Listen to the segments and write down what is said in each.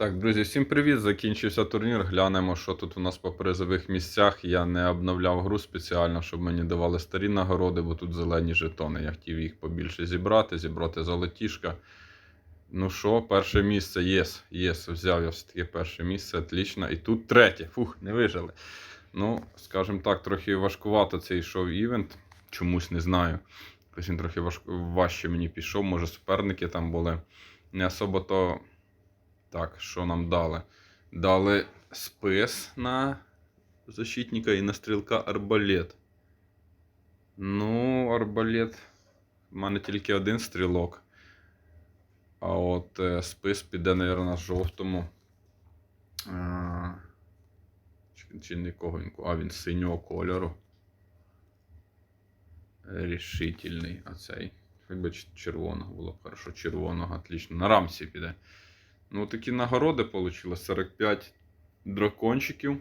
Так, друзі, всім привіт! Закінчився турнір. Глянемо, що тут у нас по призових місцях. Я не обновляв гру спеціально, щоб мені давали старі нагороди, бо тут зелені жетони. Я хотів їх побільше зібрати, зібрати золотішка. Ну що, перше місце, єс, єс, взяв я все-таки перше місце, отлично. І тут третє. Фух, не вижили. Ну, скажімо так, трохи важкувато цей йшов івент. Чомусь не знаю. Якось він трохи важк... важче мені пішов. Може, суперники там були. Не особо то. Так, що нам дали? Дали спис на защитника і на стрілка арбалет. Ну, арбалет. У мене тільки один стрілок. А от е, спис піде, мабуть, на жовтому. А, чи, чи нікого він. А він синього кольору. Рішительний. А цей. Якби червоного було б хорошо. Червоного, отлично. На рамці піде. Ну, такі нагороди вийшло. 45 дракончиків.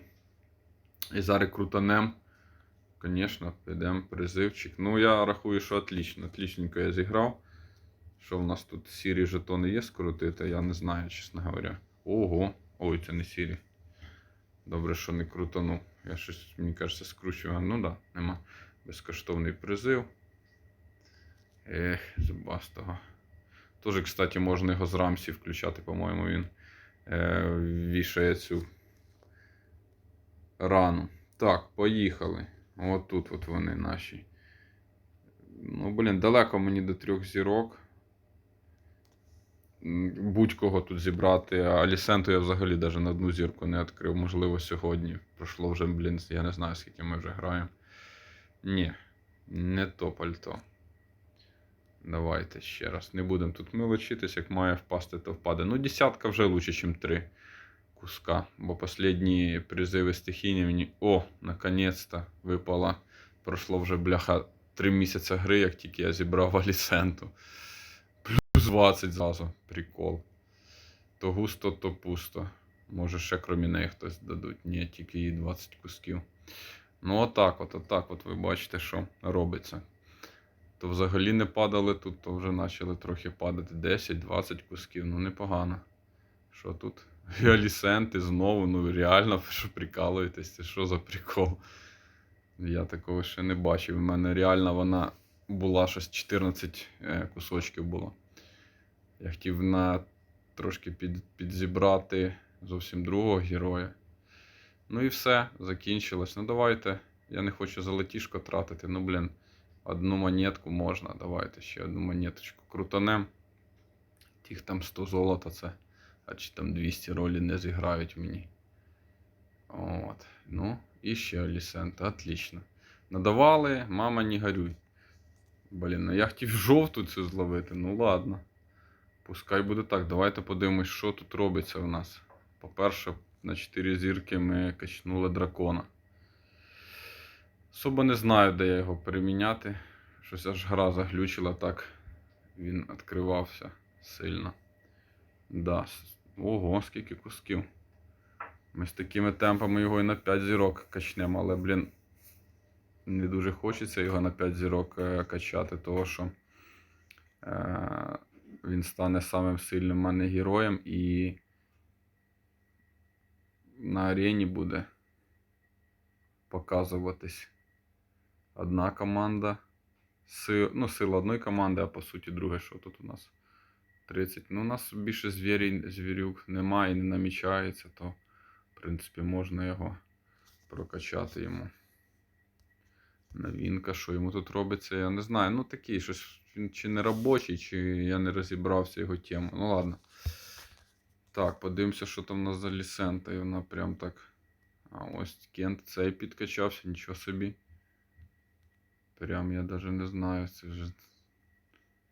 І зараз крутанем. Звісно, підемо призивчик. Ну, я рахую, що отлично. Отличненько я зіграв. Що в нас тут сірі жетони є скрутити, я не знаю, чесно говоря. Ого. Ой, це не сірі. Добре, що не крутанув. Я щось, мені кажеться, скручував. Ну да, нема. Безкоштовний призив. Ех, зубастого. Тоже, кстати, можна його з рамсі включати, по-моєму, він е, вішає цю рану. Так, поїхали. От тут от вони наші. Ну, блін, далеко мені до трьох зірок. Будь-кого тут зібрати, а Алісенту я взагалі навіть на одну зірку не відкрив. Можливо, сьогодні. Пройшло вже, блін, я не знаю, скільки ми вже граємо. Ні, не то пальто. Давайте ще раз. Не будемо тут милочитись, як має впасти, то впаде. Ну, десятка вже лучше, ніж три куска. Бо останні призиви стихійні мені. О, наконець-то випала. Пройшло вже бляха три місяці гри, як тільки я зібрав Алісенту. Плюс 20 зразу. Прикол. То густо, то пусто. Може, ще крім неї хтось дадуть. Ні, тільки їй 20 кусків. Ну, отак, от, отак, от ви бачите, що робиться то взагалі не падали тут, то вже почали трохи падати 10-20 кусків. Ну непогано. Що тут? Алісенти знову, ну реально, що прикалуєтесь, це що за прикол? Я такого ще не бачив. У мене реально вона була щось 14 е, кусочків було. Я хотів на трошки під, підзібрати зовсім другого героя. Ну і все, закінчилось. Ну давайте. Я не хочу золотішко тратити. Ну, блін. Одну монетку можна. Давайте ще одну монеточку крутанем. Тих там 100 золота це. А чи там 200 ролі не зіграють мені. От. Ну, і ще Алісента. Отлично. Надавали, мама, не горюй. Блін, ну я хотів жовту цю зловити. Ну ладно. Пускай буде так. Давайте подивимось, що тут робиться у нас. По-перше, на 4 зірки ми качнули дракона. Особо не знаю, де я його переміняти. Щось аж гра заглючила так. Він відкривався сильно. Да. Ого, скільки кусків. Ми з такими темпами його і на 5 зірок качнемо, але, блін, не дуже хочеться його на 5 зірок е, качати, того що е, він стане самим сильним мене героєм і на арені буде показуватись одна команда. Ну, сила одної команди, а по суті, друге, що тут у нас 30. Ну, у нас більше звірі... звірюк немає не намічається, то, в принципі, можна його прокачати йому. Новинка, що йому тут робиться, я не знаю. Ну, такий, щось він чи не робочий, чи я не розібрався його тему. Ну, ладно. Так, подивимося, що там у нас за лісента. І вона прям так. А ось Кент цей підкачався, нічого собі. Прям я навіть не знаю, це вже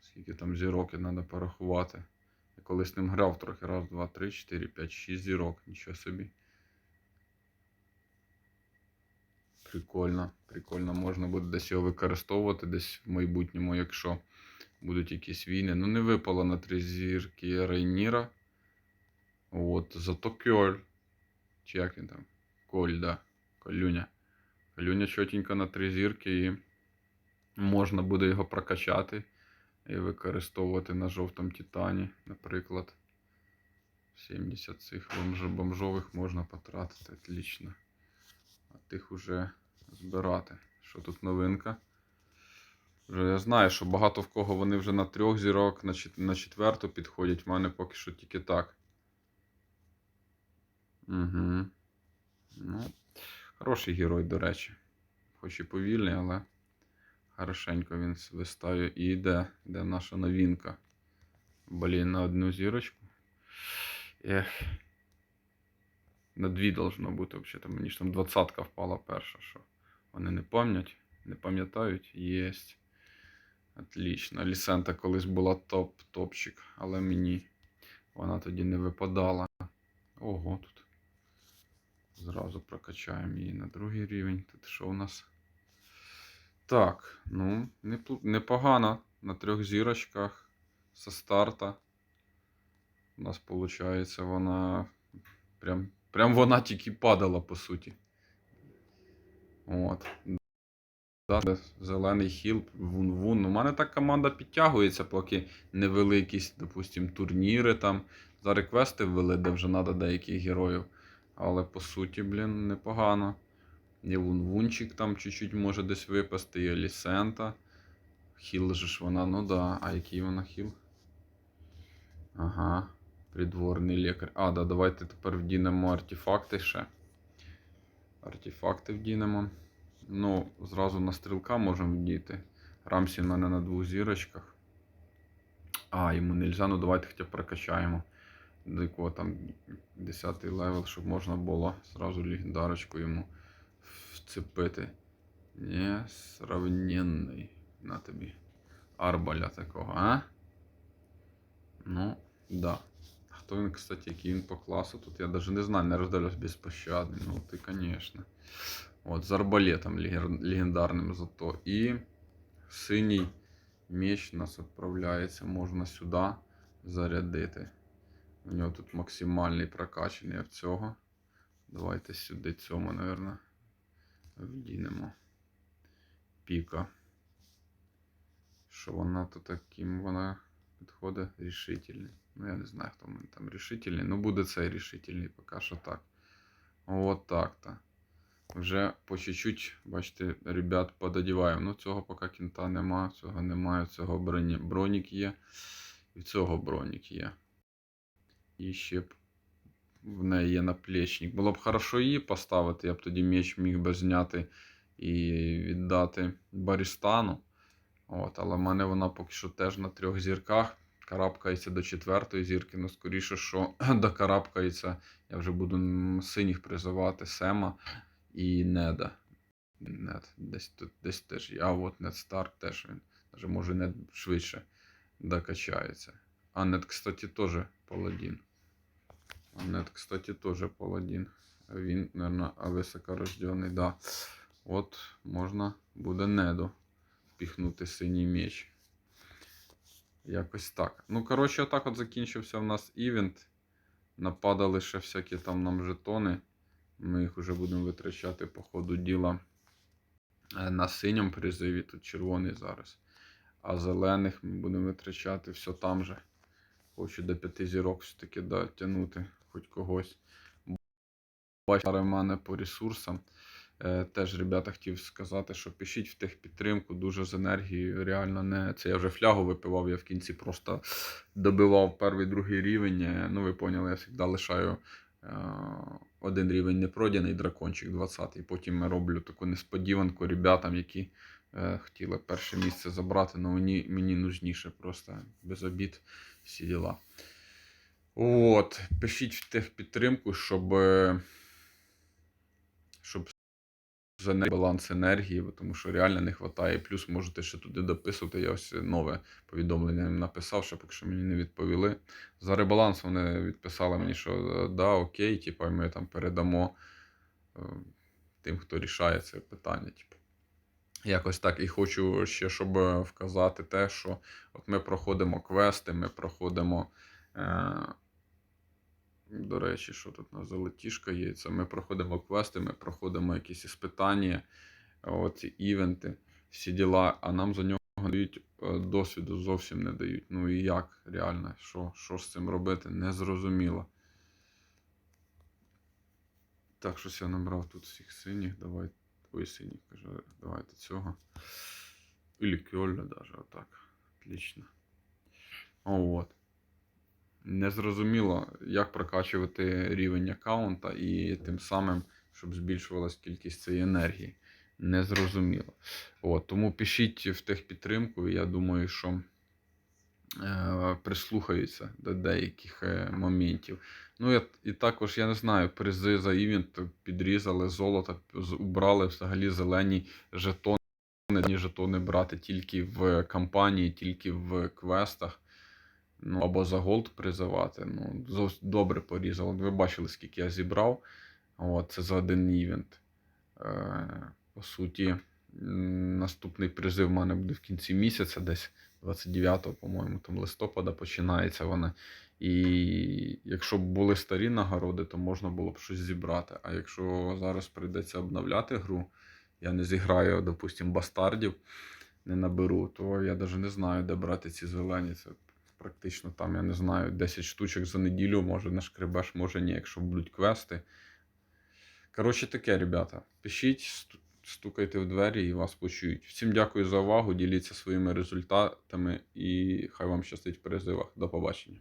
скільки там зірок треба порахувати. Я колись ним грав трохи. Раз, два, три, чотири, п'ять, шість зірок. Нічого собі. Прикольно, прикольно. Можна буде десь його використовувати десь в майбутньому, якщо будуть якісь війни. Ну, не випало на три зірки Рейніра. От, зато Кьоль. Чи як він там? Коль, да. Колюня. Колюня чотенько на три зірки і можна буде його прокачати і використовувати на жовтому титані, наприклад. 70 цих бомжових можна потратити. Отлично. А тих уже збирати. Що тут новинка? Вже я знаю, що багато в кого вони вже на трьох зірок, на, четверту підходять. В мене поки що тільки так. Угу. Ну, хороший герой, до речі. Хоч і повільний, але хорошенько він свистає. І йде, де наша новинка. Блін, на одну зірочку. Ех. На дві должно бути взагалі. Мені ж там двадцятка впала перша, що вони не пам'ятають, не пам'ятають. Єсть. Отлично. Лісента колись була топ-топчик, але мені вона тоді не випадала. Ого, тут. Зразу прокачаємо її на другий рівень. Тут що у нас? Так, ну, непогано. На трьох зірочках со старта. У нас виходить, вона прям, прям вона тільки падала, по суті. От. Зелений хіл, вун-вун. У мене так команда підтягується, поки не вели якісь, допустим, турніри там. Зараз квести ввели, де вже треба деяких героїв. Але по суті, блін, непогано. Є вун-вунчик там чуть-чуть може десь випасти, є Лісента. Хіл же ж вона, ну да. А який вона хіл? Ага. Придворний лікар. А, да, давайте тепер вдінемо артефакти ще. Артефакти вдінемо. Ну, зразу на стрілка можемо вдіти. Рамсі в мене на двох зірочках. А, йому нельзя, ну давайте хоча б прокачаємо. До якого там 10 левел, щоб можна було зразу легендарочку йому вцепити. Несравненний. На тобі. Арбаля такого, а? Ну, да. Хто він, кстати, який він по класу? Тут я навіть не знаю, не роздивлюсь безпощадний. Ну, ти, звісно. От, з арбалетом легендарним зато. І синій меч у нас відправляється, можна сюди зарядити. У нього тут максимальний прокачаний в цього. Давайте сюди цьому, мабуть, вдінемо. Піка. Що вона то таким вона підходить рішительний. Ну, я не знаю, хто в мене там рішительний. Ну, буде цей рішительний, поки що так. От так-то. Вже по чуть-чуть, бачите, ребят пододіваємо. Ну, цього поки кінта нема, цього немає, цього броні, бронік є. І цього бронік є. І ще в неї є наплечник. Було б хорошо її поставити, я б тоді меч міг би зняти і віддати Барістану. От, але в мене вона поки що теж на трьох зірках. Карабкається до четвертої зірки. Ну, скоріше, що докарабкається. Я вже буду синіх призивати Сема і Неда. Нед десь тут десь теж. А от Нед Старк теж він. Може Нед швидше докачається. А Нед, кстати, теж паладін. А Нед, кстати, теж паладін. Він, мабуть, високорождений, да. От можна буде Неду впіхнути синій меч. Якось так. Ну, коротше, отак от закінчився в нас івент. Нападали ще всякі там нам жетони. Ми їх вже будемо витрачати по ходу діла е, на синьому призиві, тут червоний зараз. А зелених ми будемо витрачати все там же. Хочу до п'яти зірок все-таки дотягнути хоч когось. Бачите, мене по ресурсам. Е, Теж, ребята, хотів сказати, що пишіть в техпідтримку дуже з енергією. Реально не. Це я вже флягу випивав, я в кінці просто добивав перший другий рівень. Е, Ну, ви поняли, я завжди лишаю е, один рівень непройдений дракончик 20 і потім я роблю таку несподіванку ребятам, які хотіли перше місце забрати, але мені, мені нужніше просто без обід всі діла. От, пишіть в техпідтримку, щоб. е, щоб за баланс енергії, тому що реально не вистачає. Плюс можете ще туди дописувати. Я ось нове повідомлення їм написав, поки що мені не відповіли. За ребаланс вони відписали мені, що е, да, окей, типу, ми там передамо е, тим, хто рішає це питання. Типу. Якось так. І хочу ще, щоб вказати те, що от ми проходимо квести, ми проходимо. До речі, що тут на золотішка є? Це ми проходимо квести, ми проходимо якісь іспитання, оці івенти, всі діла, а нам за нього дають е, досвіду зовсім не дають. Ну і як реально, що, що з цим робити, незрозуміло. Так, щось я набрав тут всіх синіх. Давай. Ой, синіх, каже, давайте цього. Или кьоля даже, отак. Отлично. О, от. Незрозуміло, як прокачувати рівень аккаунта і тим самим, щоб збільшувалась кількість цієї енергії. Незрозуміло. От, тому пишіть в техпідтримку, я думаю, що е, прислухаються до деяких е, моментів. Ну, я, і також, я не знаю, призи за івент підрізали золото, убрали взагалі зелені жетони. Жетони брати тільки в кампанії, тільки в квестах. Ну, або за голд призивати. Ну, добре порізало. Ви бачили, скільки я зібрав. От, це за один івент. Е, по суті, наступний призив в мене буде в кінці місяця, десь 29-го, по-моєму, там листопада починається вона. І якщо б були старі нагороди, то можна було б щось зібрати. А якщо зараз прийдеться обновляти гру, я не зіграю, допустимо, бастардів, не наберу, то я навіть не знаю, де брати ці зелені. Це практично там, я не знаю, 10 штучок за неділю, може нашкребеш, може ні, якщо будуть квести. Коротше, таке, ребята. Пишіть, стукайте в двері і вас почують. Всім дякую за увагу. Діліться своїми результатами і хай вам щастить в призивах. До побачення.